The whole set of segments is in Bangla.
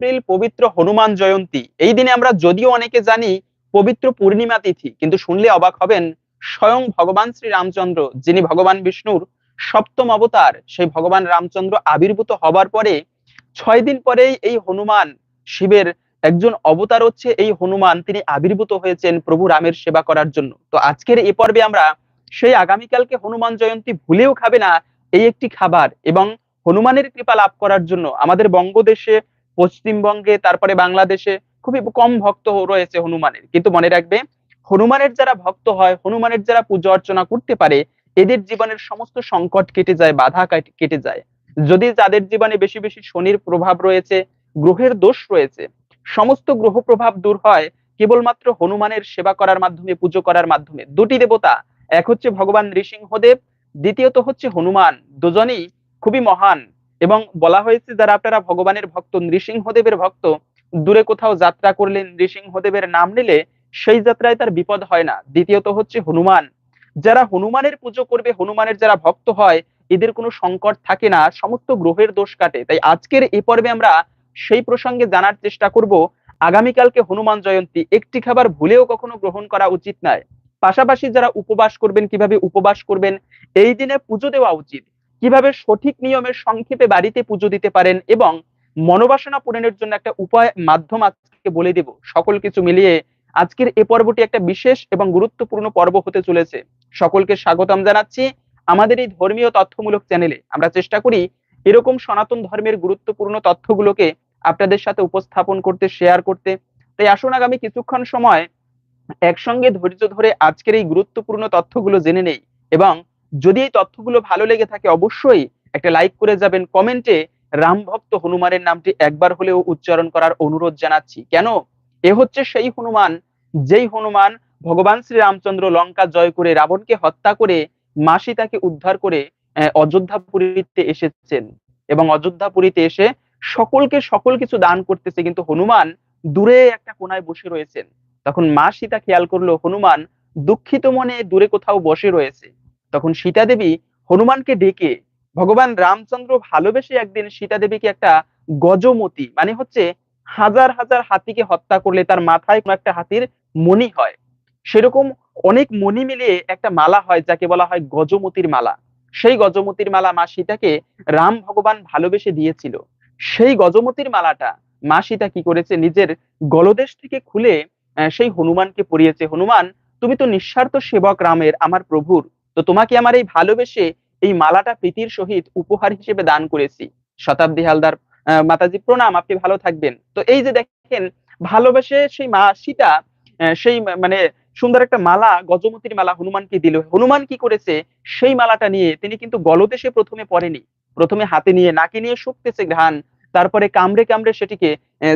এপ্রিল পবিত্র হনুমান জয়ন্তী। এই দিনে আমরা যদিও অনেকে জানি পবিত্র পূর্ণিমা তিথি, কিন্তু শুনলে অবাক হবেন স্বয়ং ভগবান শ্রী রামচন্দ্র যিনি ভগবান বিষ্ণুর সপ্তম অবতার। সেই ভগবান রামচন্দ্র আবির্ভূত হবার পরে ছয় দিন পরেই এই হনুমান শিবের একজন অবতার হচ্ছে। এই হনুমান তিনি আবির্ভূত হয়েছেন প্রভু রামের সেবা করার জন্য। তো আজকের এ পর্বে আমরা সেই আগামীকালকে হনুমান জয়ন্তী ভুলেও খাবে না এই একটি খাবার এবং হনুমানের কৃপা লাভ করার জন্য আমাদের বঙ্গদেশে পশ্চিমবঙ্গে, তারপরে বাংলাদেশে খুবই কম ভক্ত রয়েছে হনুমানের। কিন্তু মনে রাখবে, হনুমানের যারা ভক্ত হয়, হনুমানের যারা পুজো অর্চনা করতে পারে, এদের জীবনের সমস্ত সংকট কেটে যায়, বাধা কেটে যায়। যদি যাদের জীবনে বেশি বেশি শনির প্রভাব রয়েছে, গ্রহের দোষ রয়েছে, সমস্ত গ্রহ প্রভাব দূর হয় কেবলমাত্র হনুমানের সেবা করার মাধ্যমে, পুজো করার মাধ্যমে। দুটি দেবতা, এক হচ্ছে ভগবান নৃসিংহদেব, দ্বিতীয়ত হচ্ছে হনুমান। দুজনেই খুবই মহান। এবং বলা হয়েছে, যারা আপনারা ভগবানের ভক্ত, নৃসিংহদেবের ভক্ত, দূরে কোথাও যাত্রা করলেন, নৃসিংহদেবের নাম নিলে সেই যাত্রায় তার বিপদ হয় না। দ্বিতীয়ত হচ্ছে হনুমান। যারা হনুমানের পুজো করবে, হনুমানের যারা ভক্ত হয়, এদের কোনো সংকট থাকে না, সমস্ত গ্রহের দোষ কাটে। তাই আজকের এ পর্বে আমরা সেই প্রসঙ্গে জানার চেষ্টা করব, আগামীকালকে হনুমান জয়ন্তী, একটি খাবার ভুলেও কখনো গ্রহণ করা উচিত নয়। পাশাপাশি যারা উপবাস করবেন, কীভাবে উপবাস করবেন, এই দিনে পুজো দেওয়া উচিত। কীভাবে সঠিক নিয়মের সংক্ষেপে বাড়িতে পুজো দিতে পারেন এবং মনোবাসনা পূরণের জন্য একটা উপায় মাধ্যম আজকে বলে দেব। সকল কিছু মিলিয়ে আজকের এ পর্বটি একটা বিশেষ এবং গুরুত্বপূর্ণ পর্ব হতে চলেছে। সকলকে স্বাগতম জানাচ্ছি আমাদের এই ধর্মীয় তথ্যমূলক চ্যানেলে। আমরা চেষ্টা করি এরকম সনাতন ধর্মের গুরুত্বপূর্ণ তথ্যগুলোকে আপনাদের সাথে উপস্থাপন করতে শেয়ার করতে। তাই আসুন আগামী কিছুক্ষণ সময় একসঙ্গে ধৈর্য ধরে আজকের এই গুরুত্বপূর্ণ তথ্যগুলো জেনে নেই এবং যদি এই তথ্যগুলো ভালো লেগে থাকে, অবশ্যই একটা লাইক করে যাবেন। কমেন্টে রাম ভক্ত হনুমানের নামটি একবার হলেও উচ্চারণ করার অনুরোধ জানাচ্ছি। কেন? এ হচ্ছে সেই হনুমান, যেই হনুমান ভগবান শ্রী রামচন্দ্র লঙ্কা জয় করে রাবণকে হত্যা করে মা সীতাকে উদ্ধার করে অযোধ্যাপুরীতে এসেছেন। এবং অযোধ্যাপুরীতে এসে সকলকে সকল কিছু দান করতেছে, কিন্তু হনুমান দূরে একটা কোনায় বসে রয়েছেন। তখন মা সীতা খেয়াল করল, হনুমান দুঃখিত মনে দূরে কোথাও বসে রয়েছে। তখন সীতা দেবী হনুমানকে ডেকে ভগবান রামচন্দ্র ভালোবেসে একদিন সীতা দেবীকে একটা গজমতি মানে হচ্ছে হাজার হাজার হাতিকে হত্যা করলে তার মাথায় কোনো একটা হাতির মণি হয়। সেরকম অনেক মণি মিলিয়ে একটা মালা হয়, যাকে বলা হয় গজমতির মালা। সেই গজমতির মালা মা সীতাকে রাম ভগবান ভালোবেসে দিয়েছিল। সেই গজমতির মালাটা মা সীতা কি করেছে? নিজের গলদেশ থেকে খুলে সেই হনুমানকে পরিয়েছে। হনুমান, তুমি তো নিঃস্বার্থ সেবক রামের, আমার প্রভুর। তো তোমাকে আমার এই ভালোবেসে এই মালাটা প্রীতির সহিত উপহার হিসেবে দান করেছি। শতাব্দী হালদার মাতাজি, প্রণাম, আপনি ভালো থাকবেন। তো এই যে দেখেন, ভালোবেসে সেই মা সীতা সেই মানে সুন্দর একটা মালা, গজমতির মালা হনুমানকে দিল। হনুমান কি করেছে, সেই মালাটা নিয়ে তিনি কিন্তু গলদেশে প্রথমে পড়েনি। প্রথমে হাতে নিয়ে, নাকে নিয়ে শুকতেছে ঘ্রাণ, তারপরে কামড়ে কামড়ে সেটিকে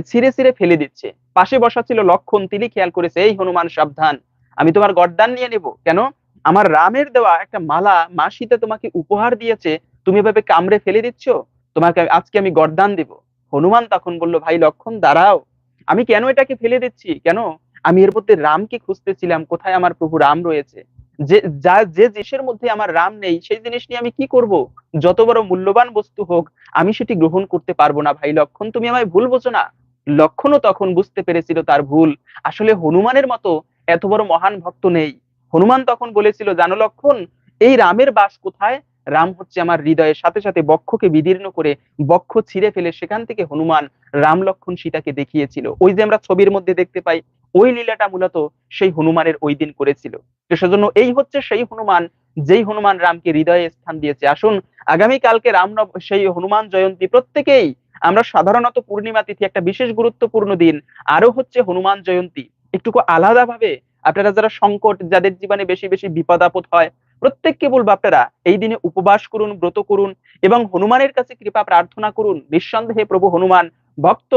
ছিঁড়ে ছিঁড়ে ফেলে দিচ্ছে। পাশে বসা ছিল লক্ষণ, তিনি খেয়াল করেছে, এই হনুমান, সাবধান, আমি তোমার গর্দান নিয়ে নেব। কেন? আমার রামের দেওয়া একটা মালা মা সীতা তোমাকে উপহার দিয়েছে, তুমি এভাবে কামড়ে ফেলে দিচ্ছ? তোমাকে আজকে আমি গরদান দিব। হনুমান তখন বলল, ভাই লক্ষণ, দাঁড়াও। আমি কেন এটাকে ফেলে দিচ্ছি? কেন? আমি এর মধ্যে রামকে খুঁজতেছিলাম, কোথায় আমার প্রভু রাম রয়েছে? যে, যা, যে জিনিসের মধ্যে আমার রাম নেই, সেই জিনিস নিয়ে আমি কি করব? যত বড় মূল্যবান বস্তু হোক, আমি সেটি গ্রহণ করতে পারব না, ভাই লক্ষণ, তুমি আমায় ভুল বোঝো না। লক্ষণও তখন বুঝতে পেরেছিল তার ভুল। আসলে হনুমানের মতো এত বড় মহান ভক্ত নেই। হনুমান তখন বলেছিল, জানো লক্ষণ, এই রামের বাস কোথায়? রাম হচ্ছে আমার হৃদয়ের সাথে সাথে বক্ষকে বিদীর্ণ করে বক্ষ ছিঁড়ে ফেলে সেখান থেকে হনুমান রাম লক্ষণ সীতাকে দেখিয়েছিল। ওই যে আমরা ছবির মধ্যে দেখতে পাই, ওই লীলাটা মূলত সেই হনুমানের ওই দিন করেছিল। তো সেজন্য এই হচ্ছে সেই হনুমান, যেই হনুমান রামকে হৃদয়ে স্থান দিয়েছে। আসুন, আগামী কালকে রাম সেই হনুমান জয়ন্তী প্রত্যেকেই আমরা সাধারণত পূর্ণিমা তিথি, একটা বিশেষ গুরুত্বপূর্ণ দিন আরও হচ্ছে হনুমান জয়ন্তী। একটুকু আলাদা ভাবে আপনারা যারা সংকট, যাদের জীবনে বেশি বেশি বিপদ আপদ হয়, প্রত্যেককে বলব আপনারা, এই দিনে উপবাস করুন, ব্রত করুন এবং হনুমানের কাছে কৃপা প্রার্থনা করুন। নিঃসন্দেহে প্রভু হনুমান, ভক্ত,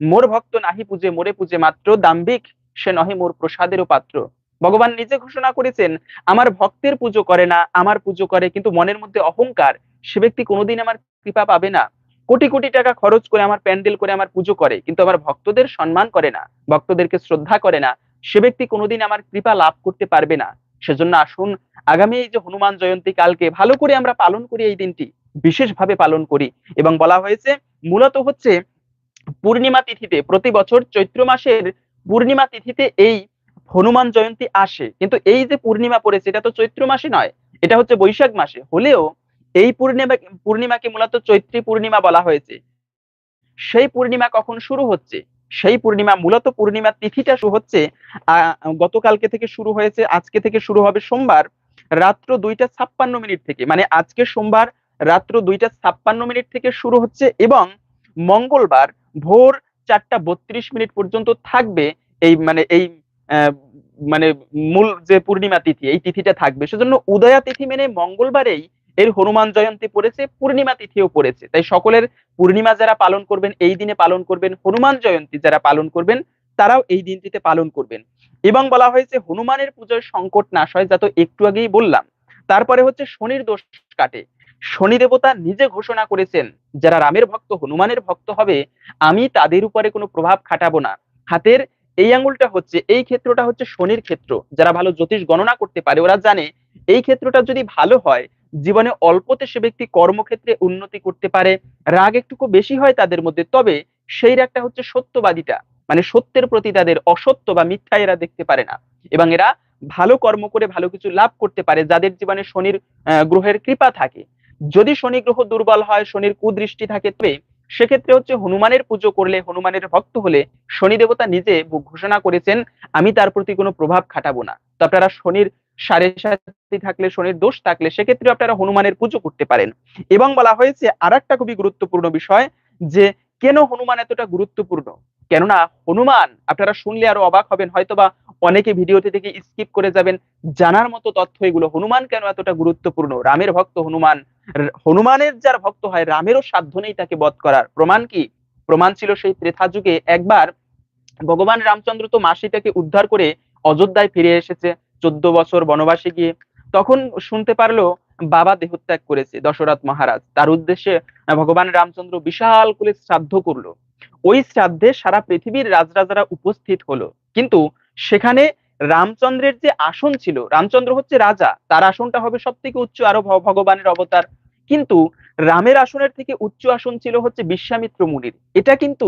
মোর ভক্ত নাহি পূজে, মোরে পূজে, মাত্র দাম্ভিক, সে নহে মোর প্রসাদেরও পাত্র। ভগবান নিজে ঘোষণা করেছেন, আমার ভক্তের পুজো করে না, আমার পুজো করে, কিন্তু মনের মধ্যে অহংকার, সে ব্যক্তি কোনোদিন আমার কৃপা পাবে না। কোটি কোটি টাকা খরচ করে, আমার প্যান্ডেল করে, আমার পুজো করে, কিন্তু আমার ভক্তদের সম্মান করে না, ভক্তদেরকে শ্রদ্ধা করে না সে ব্যক্তি কোনোদিন আমার কৃপা লাভ করতে পারবে না। সেজন্য আসুন, আগামী এই যে হনুমান জয়ন্তী কালকে ভালো করে আমরা পালন করি এই দিনটি, বিশেষভাবে পালন করি। এবং বলা হয়েছে, মূলত হচ্ছে পূর্ণিমা তিথিতে প্রতি বছর চৈত্র মাসের পূর্ণিমা তিথিতে এই হনুমান জয়ন্তী আসে। কিন্তু এই যে পূর্ণিমা পড়েছে, এটা তো চৈত্র মাসে নয়, এটা হচ্ছে বৈশাখ মাসে। হলেও এই পূর্ণিমা, পূর্ণিমাকে মূলত চৈত্রী পূর্ণিমা বলা হয়েছে। সেই পূর্ণিমা কখন শুরু হচ্ছে? সেই পূর্ণিমা, মূলত পূর্ণিমা তিথিটা শুরু হচ্ছে গতকালকে থেকে শুরু হয়েছে, আজকে থেকে শুরু হবে সোমবার, রাত্র দুইটা ছাপ্পান্ন মিনিট থেকে। মানে আজকে সোমবার রাত্র দুইটা ছাপ্পান্ন মিনিট থেকে শুরু হচ্ছে এবং মঙ্গলবার ভোর চারটা বত্রিশ মিনিট পর্যন্ত থাকবে এই মানে এই মানে মূল যে পূর্ণিমা তিথি, এই তিথিটা থাকবে। সেজন্য উদয়া তিথি মেনে মঙ্গলবারেই এর হনুমান জয়ন্তী পড়েছে, পূর্ণিমা তিথিও পড়েছে। তাই সকলের পূর্ণিমা যারা পালন করবেন, এই দিনে পালন করবেন, হনুমান জয়ন্তী যারা পালন করবেন, তারাও এই দিনটিতে পালন করবেন। এবং বলা হয়েছে, হনুমানের পুজোর সংকট নাশ হয়, যা তো একটু আগেই বললাম। তারপরে হচ্ছে শনির দোষ কাটে। শনি দেবতা নিজে ঘোষণা করেছেন, যারা রামের ভক্ত, হনুমানের ভক্ত হবে, আমি তাদের উপরে কোনো প্রভাব খাটাবো না। হাতের এই আঙ্গুলটা হচ্ছে, এই ক্ষেত্রটা হচ্ছে শনির ক্ষেত্র। যারা ভালো জ্যোতিষ গণনা করতে পারে, ওরা জানে, এই ক্ষেত্রটা যদি ভালো হয় জীবনে অল্পতে সে ব্যক্তি কর্মক্ষেত্রে উন্নতি করতে পারে, রাগ একটুকু বেশি হয় তাদের মধ্যে, তবে সেই রাগটা হচ্ছে সত্যবাদীটা মানে সত্যের প্রতি তাদের অসত্য বা মিথ্যা এরা দেখতে পারে না। এবং এরা ভালো কর্ম করে ভালো কিছু লাভ করতে পারে যাদের জীবনে শনির গ্রহের কৃপা থাকে। যদি শনি গ্রহ দুর্বল হয়, শনির কুদৃষ্টি থাকে, তবে সেক্ষেত্রে হচ্ছে হনুমানের পুজো করলে, হনুমানের ভক্ত হলে শনি দেবতা নিজে ঘোষণা করেছেন, আমি তার প্রতি কোনো প্রভাব খাটাবো না। তো আপনারা শনির সাড়ে সাথে থাকলে শনির দোষ থাকলে সেক্ষেত্রে আপনারা হনুমানের পুজো করতে পারেন। এবং বলা হয়েছে আর একটা খুবই গুরুত্বপূর্ণ বিষয় যে, কেন হনুমান এতটা গুরুত্বপূর্ণ? কেননা হনুমান, আপনারা শুনলে আরও অবাক হবেন, হয়তোবা অনেকে ভিডিওতে থেকে স্কিপ করে যাবেন, জানার মতো তথ্য এগুলো। হনুমান কেন এতটা গুরুত্বপূর্ণ? রামের ভক্ত হনুমান হনুমানের যার ভক্ত হয়, রামেরও সাধ্য নেই তাকে বধ করার। প্রমাণ কি? প্রমাণ ছিল সেই ত্রেথা যুগে একবার ভগবান রামচন্দ্র তো মাসিটাকে উদ্ধার করে অযোধ্যায় ফিরে এসেছে। চোদ্দ বছর বনবাসে গিয়ে তখন শুনতে পারল বাবা দেহত্যাগ করেছে দশরথ মহারাজ। তার উদ্দেশ্যে ভগবান রামচন্দ্র বিশাল করে শ্রাদ্ধ করল। ওই শ্রাদ্ধে সারা পৃথিবীর রাজরাজারা উপস্থিত হলো। কিন্তু সেখানে রামচন্দ্রের যে আসন ছিল, রামচন্দ্র হচ্ছে রাজা, তার আসনটা হবে সব থেকে উচ্চ আরও ভগবানের অবতার। কিন্তু রামের আসনের থেকে উচ্চ আসন ছিল হচ্ছে বিশ্বামিত্র মুনির। এটা কিন্তু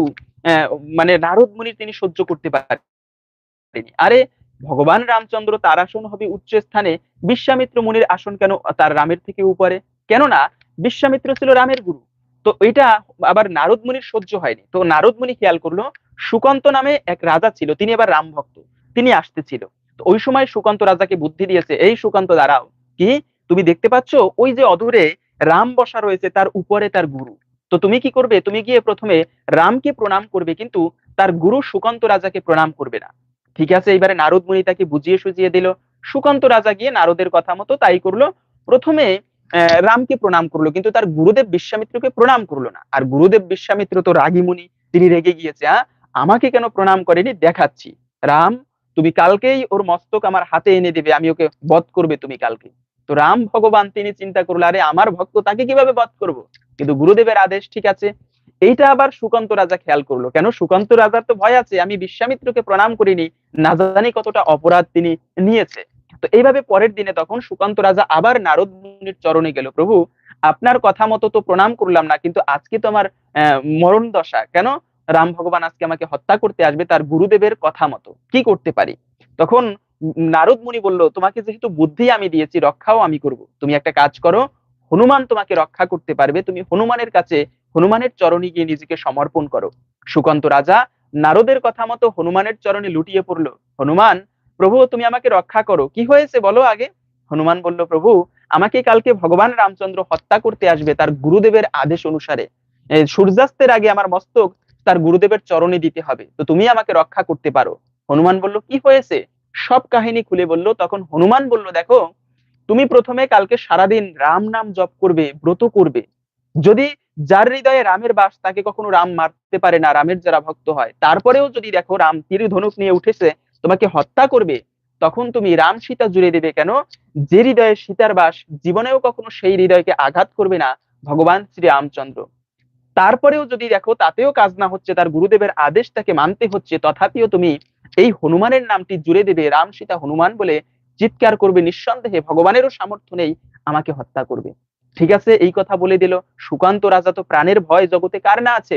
মানে নারদ মুনির তিনি সহ্য করতে পারেনি আরে ভগবান রামচন্দ্র তার আসন হবে উচ্চ স্থানে। বিশ্বামিত্র মুনির আসন কেন তার রামের থেকে উপরে? কেননা বিশ্বামিত্র ছিল রামের গুরু। তো এটা আবার নারদ মুনির সহ্য হয়নি। তো নারদ মুনি খেয়াল করল, সুকান্ত নামে এক রাজা ছিল, তিনি এবার রাম ভক্ত, তিনি আসতেছিল তো ওই সময় সুকান্ত রাজাকে বুদ্ধি দিয়েছে, এই সুকান্ত, দাঁড়াও। কি? তুমি দেখতে পাচ্ছ? ওই যে অধরে রাম বসা রয়েছে, তার উপরে তার গুরু। তো তুমি কি করবে? তুমি গিয়ে প্রথমে রামকে প্রণাম করবে, কিন্তু তার গুরু সুকান্ত রাজাকে প্রণাম করবে না। ঠিক আছে এবারে নারদ মুনি তাকে বুঝিয়ে সুজিয়ে দিল। সুকান্ত রাজা গিয়ে নারদের কথা মতো তাই করল। প্রথমে রামকে প্রণাম করল, কিন্তু তার গুরুদেব বিশ্বামিত্রকে প্রণাম করল না। আর গুরুদেব বিশ্বামিত্র তো রাগী মুনি, তিনি রেগে গিয়েছে আমাকে কেন প্রণাম করেনি? দেখাচ্ছি। রাম, তুমি কালকেই ওর মস্তক আমার হাতে এনে দেবে, আমি ওকে বধ করবে তুমি কালকে। তো রাম ভগবান, তিনি চিন্তা করল, আরে, আমার ভক্ত তাকে কীভাবে বধ করব? কিন্তু গুরুদেবের আদেশ ঠিক আছে এইটা আবার সুকান্ত রাজা খেয়াল করল। কেন? সুকান্ত রাজার তো ভয় আছে, আমি বিশ্বামিত্রকে প্রণাম করিনি, না জানি কতটা অপরাধ তিনি নিয়েছে। তো এইভাবে পরের দিনে তখন সুকান্ত রাজা আবার নারদ মুনির চরণে গেল, প্রভু, আপনার কথা মতো তো প্রণাম করলাম না, কিন্তু আজকে তো আমার মরণ দশা, কেন? রাম ভগবান আজকে আমাকে হত্যা করতে আসবে তার গুরুদেবের কথা মতো, কি করতে পারি? তখন নারদ মুনি বলল, তোমাকে যেহেতু বুদ্ধি আমি দিয়েছি, রক্ষাও আমি করব। তুমি একটা কাজ করো, হনুমান তোমাকে রক্ষা করতে পারবে, তুমি হনুমানের কাছে হনুমানের চরণে গিয়ে নিজেকে সমর্পণ করো। সুকান্ত রাজা নারদের কথা মতো হনুমানের চরণে লুটিয়ে পড়ল। হনুমান, প্রভু, তুমি আমাকে রক্ষা করো। কি হয়েছে বলো আগে? হনুমান বলল, প্রভু, আমাকে কালকে ভগবান রামচন্দ্র হত্যা করতে আসবে তার গুরুদেবের আদেশ অনুসারে। সূর্যাস্তের আগে আমার মস্তক তার গুরুদেবের চরণে দিতে হবে। তো তুমি আমাকে রক্ষা করতে পারো। হনুমান বলল, কি হয়েছে? সব কাহিনী খুলে বলল। তখন হনুমান বলল, দেখো, তুমি প্রথমে কালকে সারাদিন রাম নাম জপ করবে, ব্রত করবে। যদি যার হৃদয়ে রামের বাস, তাকে কখনো রাম মারতে পারে না, রামের যারা ভক্ত হয়। তারপরেও যদি দেখো রাম তীর ধনুক নিয়ে উঠেছে, তোমাকে হত্যা করবে, তখন তুমি রাম সীতা জুড়ে দেবে কেন? যে হৃদয়ে সীতার বাস, জীবনেও কখনো সেই হৃদয়কে আঘাত করবে না ভগবান শ্রী রামচন্দ্র। তারপরেও যদি দেখো, তাতেও কাজ না হচ্ছে, তার গুরুদেবের আদেশ তাকে মানতে হচ্ছে, তথাপিও তুমি এই হনুমানের নামটি জুড়ে দেবে, রাম সীতা হনুমান বলে চিৎকার করবে, নিঃসন্দেহে ভগবানেরও সামর্থ্য নেই আমাকে হত্যা করবে। ঠিক আছে, এই কথা বলে দিল। সুকান্ত রাজা তো প্রাণের ভয় জগতে কার না আছে?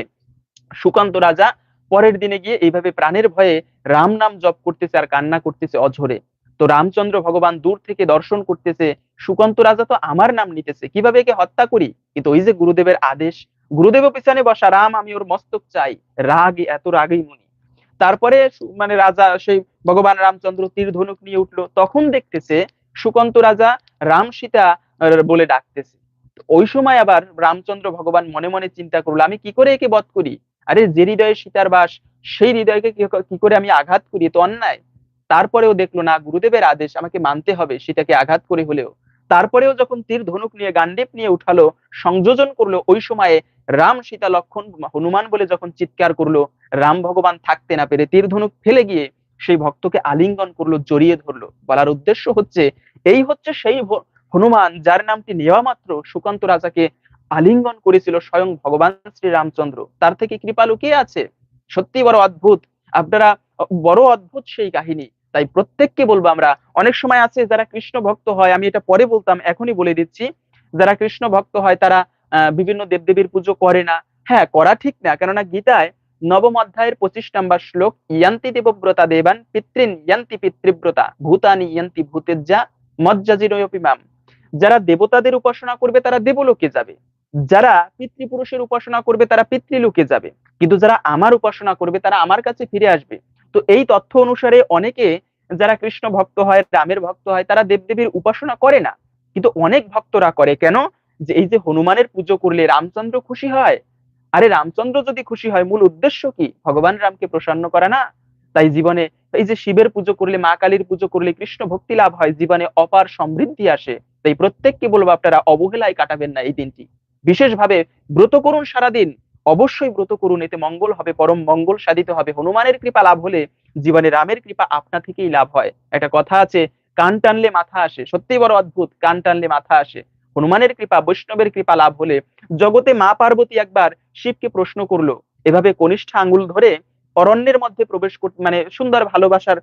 সুকান্ত রাজা পরের দিনে গিয়ে এইভাবে প্রাণের ভয়ে রাম নাম জপ করতেছে আর কান্না করতেছে অঝরে। তো রামচন্দ্র ভগবান দূর থেকে দর্শন করতেছে, সুকান্ত রাজা তো আমার নাম নিতেছে, কীভাবে একে হত্যা করি? কিন্তু ওই যে গুরুদেবের আদেশ, গুরুদেব পিছনে বসা, রাম আমি ওর মস্তক চাই, রাগ, এত রাগই মুনি। তারপরে মানে রাজা, সেই ভগবান রামচন্দ্র তীর ধনুক নিয়ে উঠল, তখন দেখতেছে সুকান্ত রাজা রাম সীতা বলে ডাকতেছে। ওই সময় আবার রামচন্দ্র ভগবান মনে মনে চিন্তা করল, আমি কি করে একে বধ করি? আরে যে হৃদয়ে সীতার বাস, সেই হৃদয়কে কি করে আমি আঘাত করি? তো অন্যায়। তারপরেও দেখল, না, গুরুদেবের আদেশ আমাকে মানতে হবে সীতাকে আঘাত করে হলেও। তারপরেও যখন তীর ধনুক নিয়ে গান্ডেপ নিয়ে উঠালো, সংযোজন করল, ওই সময়ে রাম সীতা লক্ষণ হনুমান বলে যখন চিৎকার করল, রাম ভগবান থাকতে না পেরে তীর ধনুক ফেলে গিয়ে সেই ভক্তকে আলিঙ্গন করল, জড়িয়ে ধরলো। বলার উদ্দেশ্য হচ্ছে, এই হচ্ছে সেই হনুমান, যার নামটি নেওয়া মাত্র সুকান্ত রাজাকে আলিঙ্গন করেছিল স্বয়ং ভগবান শ্রী রামচন্দ্র। তার থেকে কৃপা লুকিয়ে আছে। সত্যি বড় অদ্ভুত। আপনারা, বড় অদ্ভুত সেই কাহিনী। তাই প্রত্যেককে বলব আমরা, অনেক সময় আছে যারা কৃষ্ণ ভক্ত হয়, আমি এটা পরে বলতাম, এখনই বলে দিচ্ছি। যারা কৃষ্ণ ভক্ত হয়, তারা বিভিন্ন দেবদেবীর পুজো করে না। হ্যাঁ করা ঠিক না। কেননা গীতায় নবম অধ্যায়ের পঁচিশ নম্বর শ্লোক, ইয়ান্তি দেবব্রতা দেবান পিতৃন, ইয়ান্তি পিতৃব্রতা, ভূতানি ইয়ান্তি ভূতেজ্জা মজ্জাজিরয়পি মাম। যারা দেবতাদের উপাসনা করবে, তারা দেবলোকে যাবে। যারা পিতৃপুরুষের উপাসনা করবে, তারা পিতৃলোকে যাবে। কিন্তু যারা আমার উপাসনা করবে, তারা আমার কাছে ফিরে আসবে। তো এই তথ্য অনুসারে অনেকে যারা কৃষ্ণ ভক্ত হয়, রামের ভক্ত হয়, তারা দেবদেবীর উপাসনা করে না। কিন্তু অনেক ভক্তরা করে। কেন? যে এই যে হনুমানের পুজো করলে রামচন্দ্র খুশি হয়। আরে রামচন্দ্র যদি খুশি হয়, মূল উদ্দেশ্য কি? ভগবান রামকে প্রসন্ন করা না? তাই জীবনে এই যে শিবের পুজো করলে, মা কালীর পুজো করলে কৃষ্ণ ভক্তি লাভ হয়, জীবনে অপার সমৃদ্ধি আসে। তাই প্রত্যেককে বলব আপনারা অবহেলায় কাটাবেন না এই দিনটি। বিশেষভাবে ব্রত করুন সারাদিন। অবশ্যই ব্রত করুন, এতে মঙ্গল হবে, পরম মঙ্গল সাধিত হবে। হনুমানের কৃপা লাভ হলে জীবনে রামের কৃপা আপনা থেকেই লাভ হয়। একটা কথা আছে, কান টানলে মাথা আসে। সত্যি বড় অদ্ভুত, কান টানলে মাথা আসে। হনুমানের কৃপা, বৈষ্ণবের কৃপা লাভ হলে জগতে মা পার্বতী একবার শিবকে প্রশ্ন করল, এভাবে কনিষ্ঠ আঙ্গুল ধরে অরণ্যের মধ্যে প্রবেশ করতে মানে সুন্দর ভালোবাসার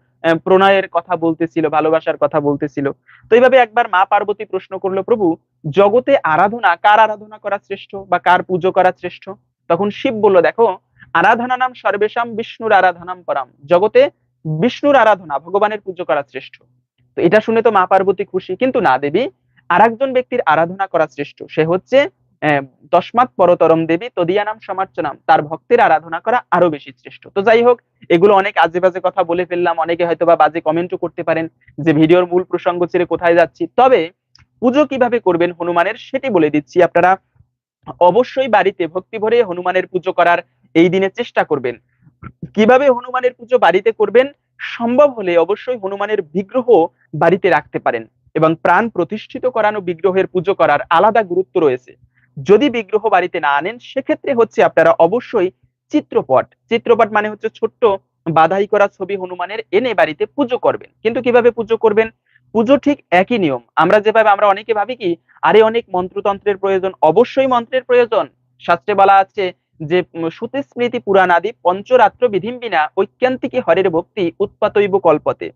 প্রণয়ের কথা বলতেছিল, ভালোবাসার কথা বলতেছিল। তো এইভাবে একবার মা পার্বতী প্রশ্ন করল, প্রভু, জগতে আরাধনা, কার আরাধনা করা শ্রেষ্ঠ বা কার পুজো করা শ্রেষ্ঠ? তখন শিব বলল, দেখো, আরাধনা নাম সর্বেশাম বিষ্ণুর আরাধনাম পরাম। জগতে বিষ্ণুর আরাধনা, ভগবানের পুজো করা শ্রেষ্ঠ। তো এটা শুনে তো মা পার্বতী খুশি। কিন্তু না দেবী আর একজন ব্যক্তির আরাধনা করা শ্রেষ্ঠ। সে হচ্ছে তস্মাৎ পরতরম দেবী তদিয়া নাম সমার্চনাম। তার ভক্তের আরাধনা করা আরও বেশি শ্রেষ্ঠ। তো যাই হোক, এগুলো অনেক আজে বাজে কথা বলে ফেললাম। অনেকে হয়তো বা বাজে কমেন্টও করতে পারেন যে ভিডিওর মূল প্রসঙ্গ ছেড়ে কোথায় যাচ্ছি। তবে পুজো কীভাবে করবেন হনুমানের সেটি বলে দিচ্ছি। আপনারা অবশ্যই বাড়িতে ভক্তি ভরে হনুমানের পুজো করার এই দিনে চেষ্টা করবেন। কীভাবে হনুমানের পুজো বাড়িতে করবেন? সম্ভব হলে অবশ্যই হনুমানের বিগ্রহ বাড়িতে রাখতে পারেন। এবং প্রাণ প্রতিষ্ঠিত করানো বিগ্রহের পুজো করার আলাদা গুরুত্ব রয়েছে। যদি বিগ্রহ বাড়িতে না আনেন সেক্ষেত্রে হচ্ছে আপনারা অবশ্যই চিত্রপট। চিত্রপট মানে হচ্ছে ছোট্ট বাধাই করা ছবি হনুমানের এনে বাড়িতে পুজো করবেন। কিন্তু কীভাবে পুজো করবেন? পুজো ঠিক একই নিয়ম। আমরা যেভাবে আমরা অনেকে ভাবি কি আরে অনেক মন্ত্রতন্ত্রের প্রয়োজন। অবশ্যই মন্ত্রের প্রয়োজন। শাস্ত্রে বলা আছে যে উম, শ্রুতি স্মৃতি পুরাণ আদি পঞ্চরাত্র বিধিম বিনা ঐক্যান্তিকি হরের ভক্তি উৎপাতৈব কল্পতে।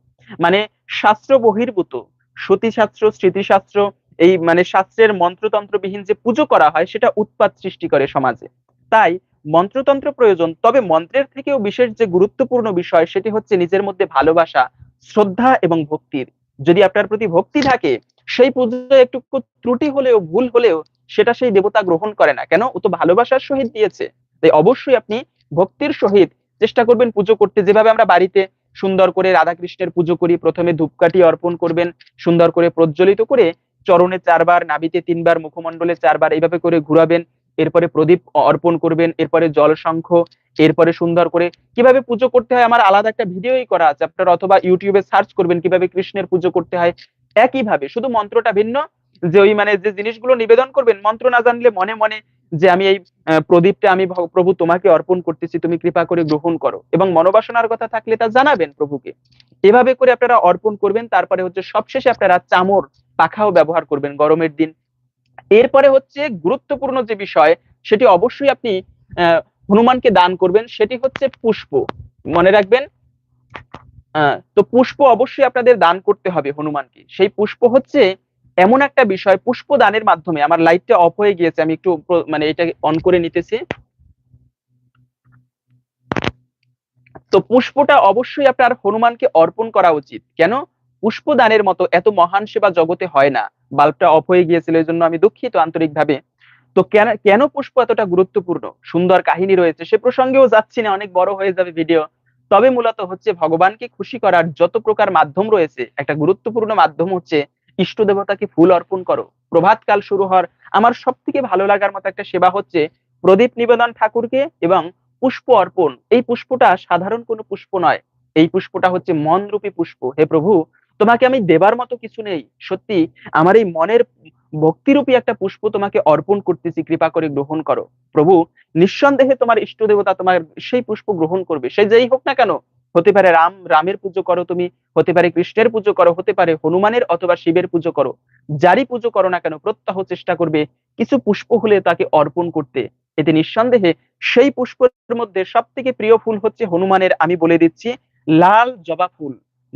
মানে শাস্ত্র বহির্ভূত। শ্রুতি শাস্ত্র স্মৃতিশাস্ত্র এই মানে শাস্ত্রের মন্ত্রতন্ত্রবিহীন যে পুজো করা হয়, সেটা উৎপাত সৃষ্টি করে সমাজে। তাই মন্ত্রতন্ত্র প্রয়োজন, তবে মন্ত্রের থেকেও বিশেষ যে গুরুত্বপূর্ণ বিষয়, সেটি হচ্ছে নিজের মধ্যে ভালোবাসা, শ্রদ্ধা এবং ভক্তির। যদি আপনার প্রতি ভক্তি থাকে, সেই পুজোয় একটু ত্রুটি হলেও, ভুল হলেও, সেটা সেই দেবতা গ্রহণ করে না। কেন? ও তো ভালোবাসার সহিত দিয়েছে। তাই অবশ্যই আপনি ভক্তির সহিত চেষ্টা করবেন পুজো করতে। যেভাবে আমরা বাড়িতে সুন্দর করে রাধা কৃষ্ণের পুজো করি, প্রথমে ধূপকাঠি অর্পণ করবেন, সুন্দর করে প্রজ্বলিত করে চরণে চারবার নাবিতে তিনবার, মুখমণ্ডলে চারবার এইভাবে করে ঘুরাবেন, এরপরে প্রদীপ অর্পণ করবেন, এরপরে জল শঙ্খ, এরপরে সুন্দর করে কীভাবে পুজো করতে হয় আমার আলাদা একটা ভিডিওই করা আছে। আপনারা অথবা ইউটিউবে সার্চ করবেন কীভাবে কৃষ্ণের পুজো করতে হয়। একইভাবে শুধু মন্ত্রটা ভিন্ন, যে ওই মানে যে জিনিসগুলো নিবেদন করবেন, মন্ত্র না জানলে মনে মনে যে আমি এই প্রদীপটা আমি প্রভু তোমাকে অর্পণ করতেছি, তুমি কৃপা করে গ্রহণ করো। এবং মনোবাসনার কথা থাকলে তা জানাবেন প্রভুকে। এভাবে করে আপনারা অর্পণ করবেন, তারপরে হচ্ছে সবশেষে আপনারা চামর পাখাও ব্যবহার করবেন গরমের দিন। এরপরে হচ্ছে গুরুত্বপূর্ণ যে বিষয়, সেটি অবশ্যই আপনি হনুমানকে দান করবেন, সেটি হচ্ছে পুষ্প। মনে রাখবেন তো পুষ্প অবশ্যই আপনাদের দান করতে হবে হনুমানকে। সেই পুষ্প হচ্ছে এমন একটা বিষয়, পুষ্প দানের মাধ্যমে, আমার লাইটটা অফ হয়ে গিয়েছে, আমি একটু মানে এটা অন করে নিতেছি। তো পুষ্পটা অবশ্যই আপনার হনুমানকে অর্পণ করা উচিত। কেন? পুষ্পদানের মতো এত মহান সেবা জগতে হয় না। বাল্বটা অফ হয়ে গিয়েছিল এই জন্য আমি দুঃখিত আন্তরিকভাবে। তো কেন কেন পুষ্প এতটা গুরুত্বপূর্ণ? সুন্দর কাহিনী রয়েছে, সে প্রসঙ্গেও যাচ্ছি না, অনেক বড় হয়ে যাবে ভিডিও তবে মূলত হচ্ছে ভগবানকে খুশি করার যত প্রকার মাধ্যম রয়েছে, একটা গুরুত্বপূর্ণ মাধ্যম হচ্ছে, ইষ্ট দেবতাকে ফুল অর্পণ করো। প্রভাতকাল শুরু হওয়ার আমার সব থেকে ভালো লাগার মতো একটা সেবা হচ্ছে, প্রদীপ নিবেদন ঠাকুরকে এবং পুষ্প অর্পণ। এই পুষ্পটা সাধারণ কোনো পুষ্প নয়। এই পুষ্পটা হচ্ছে মনরূপী পুষ্প। হে প্রভু তোমাকে আমি দেবার মতো কিছু নেই। সত্যি, আমার এই মনের ভক্তিরূপী একটা পুষ্প তোমাকে অর্পণ করতেছি, কৃপা করে গ্রহণ করো। প্রভু, নিঃসন্দেহে তোমার ইষ্ট দেবতা তোমার সেই পুষ্প গ্রহণ করবে। সে যেই হোক না কেন, হতে পারে রাম, রামের পুজো করো তুমি, হতে পারে কৃষ্ণের পুজো করো, হতে পারে হনুমানের অথবা শিবের পুজো করো। যারই পুজো করো না কেন, প্রত্যাহ চেষ্টা করবে কিছু পুষ্প হলে তাকে অর্পণ করতে। এতে নিঃসন্দেহে সেই পুষ্পের মধ্যে সব থেকে প্রিয় ফুল হচ্ছে হনুমানের, আমি বলে দিচ্ছি, লাল জবা ফুল।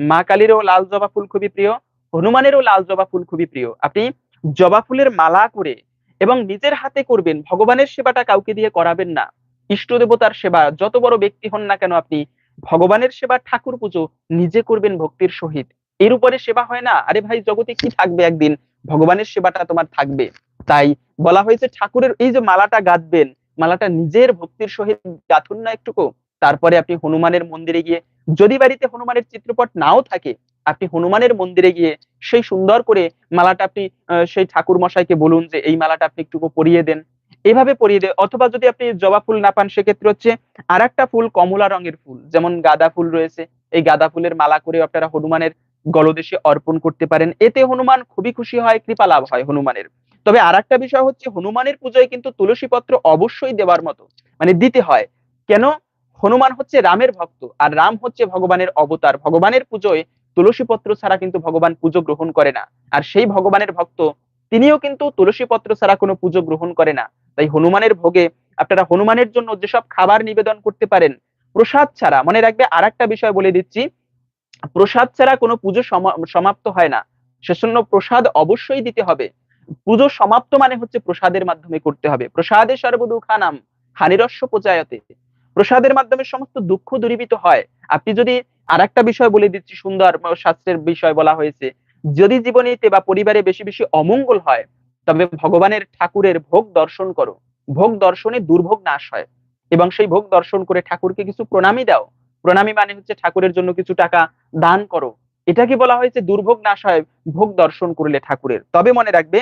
মা কালীরও লাল জবা ফুল খুবই প্রিয়, হনুমানেরও লাল জবা ফুল খুবই প্রিয়। আপনি জবা ফুলের মালা করে এবং নিজের হাতে করবেন, ভগবানের সেবাটা কাউকে দিয়ে করাবেন না। ইষ্ট দেবতার সেবা, যত বড় ব্যক্তি হন না কেন আপনি ভগবানের সেবা, ঠাকুর পুজো নিজে করবেন ভক্তির সহিত। এর উপরে সেবা হয় না, আরে ভাই জগতে কি থাকবে একদিন? ভগবানের সেবাটা তোমার থাকবে। তাই বলা হয়েছে ঠাকুরের এই যে মালাটা গাঁথবেন, মালাটা নিজের ভক্তির সহিত গাঁথুন না একটুকু। তারপরে আপনি হনুমানের মন্দিরে গিয়ে, যদি বাড়িতে হনুমানের চিত্রপট নাও থাকে, আপনি হনুমানের মন্দিরে গিয়ে সেই সুন্দর করে মালাটা আপনি সেই ঠাকুর মশাইকে বলুন যে এই মালাটা আপনি একটু পরিয়ে দেন। এভাবে পরিয়ে দেন। অথবা যদি আপনি জবা ফুল না পান, সেক্ষেত্রে হচ্ছে আর একটা ফুল কমলা রঙের ফুল, যেমন গাঁদা ফুল রয়েছে। এই গাঁদা ফুলের মালা করে আপনারা হনুমানের গলদেশে অর্পণ করতে পারেন। এতে হনুমান খুবই খুশি হয়, কৃপা লাভ হয় হনুমানের। তবে আর একটা বিষয় হচ্ছে, হনুমানের পুজোয় কিন্তু তুলসী পত্র অবশ্যই দেওয়ার মতো মানে দিতে হয়। কেন? হনুমান হচ্ছে রামের ভক্ত, আর রাম হচ্ছে ভগবানের অবতার। ভগবানের পুজোয় তুলসী পত্র ছাড়া কিন্তু ভগবান পুজো গ্রহণ করে না। আর সেই ভগবানের ভক্ত, তিনিও কিন্তু তুলসী পত্র ছাড়া কোনো পুজো গ্রহণ করে না। তাই হনুমানের ভোগে আপনারা হনুমানের জন্য যেসব খাবার নিবেদন করতে পারেন, প্রসাদ ছাড়া, মনে রাখবে আর একটা বিষয় বলে দিচ্ছি, প্রসাদ ছাড়া কোনো পুজো সমাপ্ত হয় না। সেজন্য প্রসাদ অবশ্যই দিতে হবে। পুজো সমাপ্ত মানে হচ্ছে প্রসাদের মাধ্যমে করতে হবে। প্রসাদে সর্বদুখানাম, হানিরস্য পচায়তে প্রসাদের মাধ্যমে সমস্ত দুঃখ দূরীভূত হয়। আপনি যদি আর একটা বিষয় বলে দিচ্ছি, সুন্দর শাস্ত্রের বিষয় বলা হয়েছে, যদি জীবনীতে বা পরিবারে বেশি বেশি অমঙ্গল হয়, তবে ভগবানের ঠাকুরের ভোগ দর্শন করো। ভোগ দর্শনে দুর্ভোগ নাশ হয় এবং সেই ভোগ দর্শন করে ঠাকুরকে কিছু প্রণামী দাও। প্রণামী মানে হচ্ছে ঠাকুরের জন্য কিছু টাকা দান করো। এটা কি বলা হয়েছে দুর্ভোগ নাশ হয়, ভোগ দর্শন করলে ঠাকুরের। তবে মনে রাখবে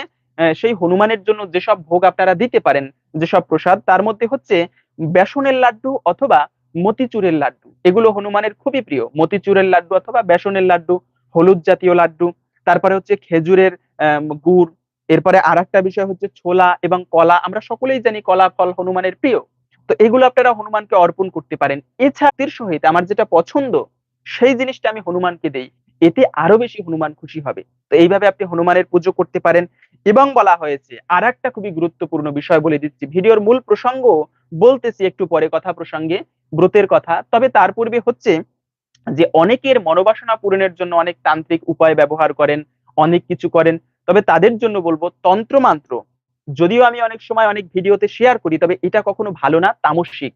সেই হনুমানের জন্য যেসব ভোগ আপনারা দিতে পারেন, যেসব প্রসাদ, তার মধ্যে হচ্ছে বেসনের লাড্ডু অথবা মতিচুরের লাড্ডু। এগুলো হনুমানের খুবই প্রিয়। মতিচুরের লাড্ডু অথবা বেসনের লাড্ডু, হলুদ জাতীয় লাড্ডু, তারপরে হচ্ছে খেজুরের গুড়, এরপরে আর একটা বিষয় হচ্ছে ছোলা এবং কলা। আমরা সকলেই জানি কলা, ফল হনুমানের প্রিয়। তো এগুলো আপনারা হনুমানকে অর্পণ করতে পারেন। এছাড়া সহিত আমার যেটা পছন্দ, সেই জিনিসটা আমি হনুমানকে দেই। এতে আরও বেশি হনুমান খুশি হবে। তো এইভাবে আপনি হনুমানের পুজো করতে পারেন। এবং বলা হয়েছে আর একটা খুবই গুরুত্বপূর্ণ বিষয় বলে দিচ্ছি। ভিডিওর মূল প্রসঙ্গ বলতেছি একটু পরে কথা প্রসঙ্গে, ব্রতের কথা। তবে তার পূর্বে হচ্ছে যে, অনেকের মনোবাসনা পূরণের জন্য অনেক তান্ত্রিক উপায় ব্যবহার করেন, অনেক কিছু করেন। তবে তাদের জন্য বলব, তন্ত্রমান্ত্র। যদিও আমি অনেক সময় অনেক ভিডিওতে শেয়ার করি, তবে এটা কখনো ভালো না, তামসিক।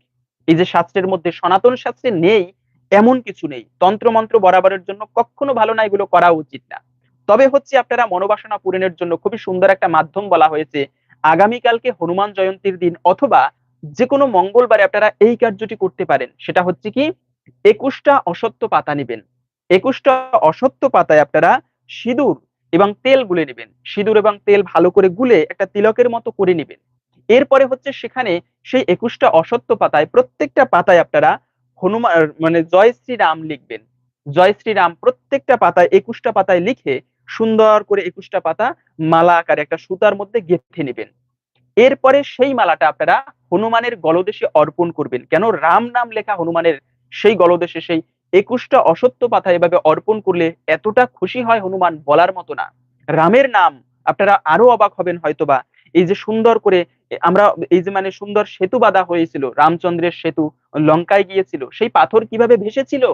এই যে শাস্ত্রের মধ্যে সনাতন শাস্ত্রে নেই, এমন কিছু নেই। তন্ত্রমন্ত্র বরাবরের জন্য কখনো ভালো না, এগুলো করা উচিত না। তবে হচ্ছে আপনারা মনোবাসনা পূরণের জন্য খুবই সুন্দর একটা মাধ্যম বলা হয়েছে, আগামীকালকে হনুমান জয়ন্তীর দিন অথবা যে কোনো মঙ্গলবারে আপনারা এই কার্যটি করতে পারেন। সেটা হচ্ছে কি, একুশটা অসত্য পাতা নেবেন। একুশটা অসত্য পাতায় আপনারা সিঁদুর এবং তেল গুলে নেবেন। সিঁদুর এবং তেল ভালো করে গুলে একটা তিলকের মতো করে নেবেন। এরপরে হচ্ছে সেখানে সেই একুশটা অসত্য পাতায় প্রত্যেকটা পাতায় আপনারা হনুমান মানে জয় শ্রীরাম লিখবেন। জয় শ্রীরাম প্রত্যেকটা পাতায় একুশটা পাতায় লিখে সুন্দর করে একুশটা পাতা মালা আকারে একটা সুতার মধ্যে গেঁথে নেবেন। এরপরে সেই মালাটা আপনারা হনুমানের গলদেশে অর্পণ করবেন। কেন? রাম নাম লেখা হনুমানের সেই গলদেশে সেই একুশটা অসত্য পাতা এভাবে অর্পণ করলে এতটা খুশি হয় হনুমান বলার মতো না। রামের নাম আপনারা আরও অবাক হবেন হয়তোবা। এই যে সুন্দর করে আমরা এই যে মানে সুন্দর সেতু বাঁধা হয়েছিল, রামচন্দ্রের সেতু লঙ্কায় গিয়েছিল, সেই পাথর কীভাবে ভেসেছিল?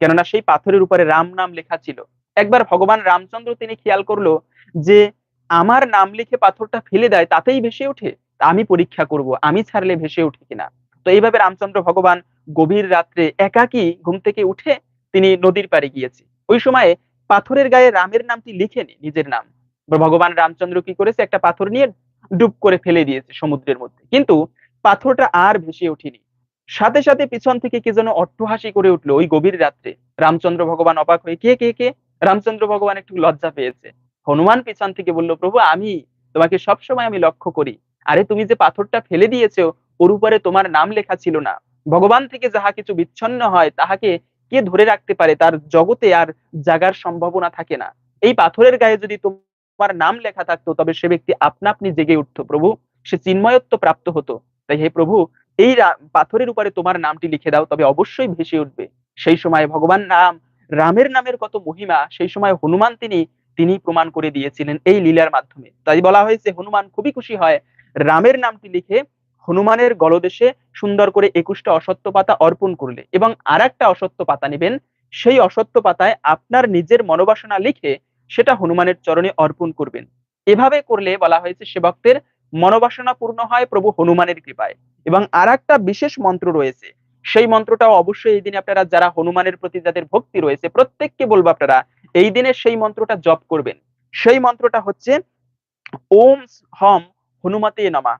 কেননা সেই পাথরের উপরে রাম নাম লেখা ছিল। একবার ভগবান রামচন্দ্র তিনি খেয়াল করল যে আমার নাম লিখে পাথরটা ফেলে দেয়, তাতেই ভেসে ওঠে? আমি পরীক্ষা করব, আমি ছাড়লে ভেসে উঠে কিনা? তো এইভাবে রামচন্দ্র ভগবান গভীর রাত্রে একাকী ঘুম থেকে উঠে তিনি নদীর পাড়ে গিয়েছে। ওই সময়ে পাথরের গায়ে রামের নামটি লিখেনি, নিজের নাম। ভগবান রামচন্দ্র কি করেছে? একটা পাথর নিয়ে ডুব করে ফেলে দিয়েছে সমুদ্রের মধ্যে। কিন্তু পাথরটা আর ভেসে ওঠেনি। সাথে সাথে পিছন থেকে কি যেন অট্টহাসি করে উঠল ওই গভীর রাত্রে। রামচন্দ্র ভগবান অবাক হয়ে, কে কে কে? রামচন্দ্র ভগবান একটু লজ্জা পেয়েছে। হনুমান পিছন থেকে বলল, প্রভু, আমি তোমাকে সবসময় আমি লক্ষ্য করি। আরে, তুমি যে পাথরটা ফেলে দিয়েছ, ওর উপরে তোমার নাম লেখা ছিল না। ভগবান থেকে যাহা কিছু বিচ্ছন্ন হয়, তাহাকে কে ধরে রাখতে পারে? তার জগতে আর জাগার সম্ভাবনা থাকে না। এই পাথরের গায়ে যদি তোমার নাম লেখা থাকতো, তবে সে ব্যক্তি আপনা আপনি জেগে উঠতো, প্রভু। সে চিন্ময়ত্ব প্রাপ্ত হতো। তাই হে প্রভু, এই পাথরের উপরে তোমার নামটি লিখে দাও, তবে অবশ্যই ভেসে উঠবে। সেই সময় ভগবান রাম, রামের নামের কত মহিমা, সেই সময় হনুমান তিনি তিনি প্রমাণ করে দিয়েছিলেন এই লীলার মাধ্যমে। তাই বলা হয়েছে, হনুমান খুবই খুশি হয় রামের নামটি লিখে হনুমানের গলদেশে সুন্দর করে একুশটা অসত্য পাতা অর্পণ করলে এবং আর একটা অসত্য পাতা নেবেন, সেই অসত্য পাতায় আপনার নিজের মনোবাসনা লিখে সেটা হনুমানের চরণে অর্পণ করবেন। এভাবে করলে বলা হয়েছে সেবকদের মনোবাসনা পূর্ণ হয় প্রভু হনুমানের কৃপায়। এবং আর একটা বিশেষ মন্ত্র রয়েছে, সেই মন্ত্রটাও অবশ্যই এই দিনে আপনারা যারা হনুমানের প্রতি যাদের ভক্তি রয়েছে, প্রত্যেককে বলব আপনারা এই দিনে সেই মন্ত্রটা জপ করবেন। সেই মন্ত্রটা হচ্ছে, ওম হম হনুমতে নমা।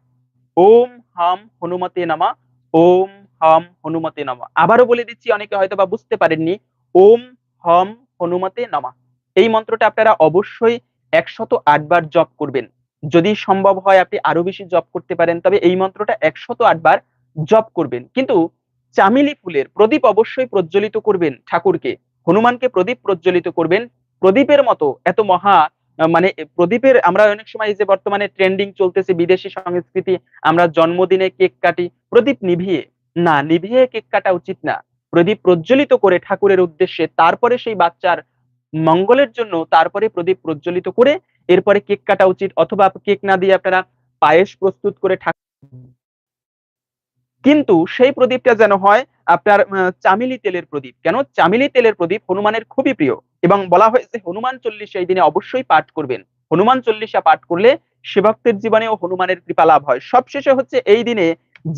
ওম হাম হনুমতে নমা। ওম হাম হনুমতে নমা। আবারও বলে দিচ্ছি, অনেকে হয়তো বা বুঝতে পারেননি, ওম হম হনুমতে নমা। এই মন্ত্রটা আপনারা অবশ্যই একশত আটবার জপ করবেন। যদি সম্ভব হয় আপনি আরও বেশি জপ করতে পারেন, তবে এই মন্ত্রটা একশত আটবার জপ করবেন। কিন্তু চামেলি ফুলের প্রদীপ অবশ্যই প্রজ্বলিত করবেন ঠাকুরকে। হনুমানকে প্রদীপ প্রজ্বলিত করবেন। প্রদীপের মতো এত মহা মানে প্রদীপের আমরা অনেক সময় যে বর্তমানে ট্রেন্ডিং চলতেছে বিদেশি সংস্কৃতি, আমরা জন্মদিনে কেক কাটি, প্রদীপ নিভিয়ে। না, নিভিয়ে কেক কাটা উচিত না। প্রদীপ প্রজ্বলিত করে ঠাকুরের উদ্দেশ্যে, তারপরে সেই বাচ্চার মঙ্গলের জন্য তারপরে প্রদীপ প্রজ্বলিত করে, এরপরে কেক কাটা উচিত। অথবা কেক না দিয়ে আপনারা পায়েস প্রস্তুত করে ঠাকুর কিন্তু সেই প্রদীপটা যেন হয় আপনার চামেলি তেলের প্রদীপ। কেন? চামেলি তেলের প্রদীপ হনুমানের খুবই প্রিয় এবং বলা হয়েছে হনুমান চল্লিশা এই দিনে অবশ্যই পাঠ করবেন। হনুমান চল্লিশা পাঠ করলে সেবকদের জীবনেও হনুমানের কৃপা লাভ হয়। সবশেষে হচ্ছে এই দিনে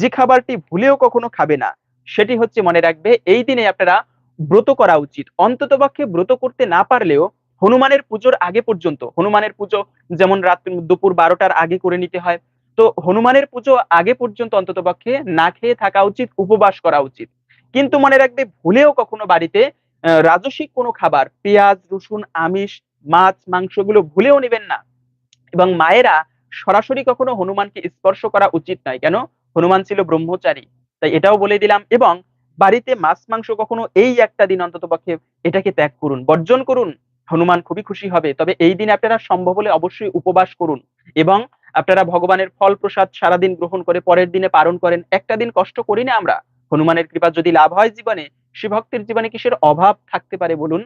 যে খাবারটি ভুলেও কখনো খাবে না, সেটি হচ্ছে মনে রাখবে এই দিনে আপনারা ব্রত করা উচিত। অন্ততপক্ষে ব্রত করতে না পারলেও হনুমানের পুজোর আগে পর্যন্ত, হনুমানের পুজো যেমন রাত দুপুর বারোটার আগে করে নিতে হয় তো হনুমানের পুজো আগে পর্যন্ত অন্ততপক্ষে না খেয়ে থাকা উচিত, উপবাস করা উচিত। কিন্তু মনে রাখবে, ভুলেও কখনো বাড়িতে রাজসিক কোনো খাবার, পেঁয়াজ, রসুন, আমিষ, মাছ, মাংসগুলো ভুলেও নেবেন না। এবং মায়েরা সরাসরি কখনো হনুমানকে স্পর্শ করা উচিত নয়। কেন? হনুমান ছিল ব্রহ্মচারী, তাই এটাও বলে দিলাম। এবং বাড়িতে মাছ, মাংস কখনো এই একটা দিন অন্তত পক্ষে এটাকে ত্যাগ করুন, বর্জন করুন। হনুমান খুবই খুশি হবে। তবে এই দিন আপনারা সম্ভব হলে অবশ্যই উপবাস করুন। এবং আপনারা ভগবানের ফল প্রসাদ সারাদিন গ্রহণ করে পরের দিনে পালন করেন। একটা দিন কষ্ট করি না আমরা? হনুমানের কৃপা যদি লাভ হয় জীবনে সে ভক্তের জীবনে কিসের অভাব থাকতে পারে বলুন?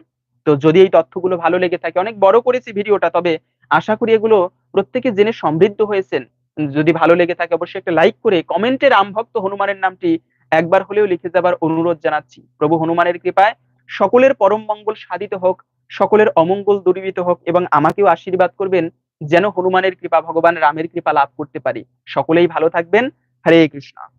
তো যদি এই তথ্যগুলো ভালো লেগে থাকে, অনেক বড় করেছি ভিডিওটা, তবে আশা করি এগুলো প্রত্যেকে জেনে সমৃদ্ধ হয়েছেন। যদি ভালো লেগে থাকে অবশ্যই একটা লাইক করে কমেন্টে রামভক্ত হনুমানের নামটি একবার হলেও লিখে যাবার অনুরোধ জানাচ্ছি। প্রভু হনুমানের কৃপায় সকলের পরম মঙ্গল সাধিত হোক, সকলের অমঙ্গল দূরীভূত হোক এবং আমাকেও আশীর্বাদ করবেন যেন হনুমানের কৃপা ভগবান রামের কৃপা লাভ করতে পারি। সকলেই ভালো থাকবেন। হরে কৃষ্ণ।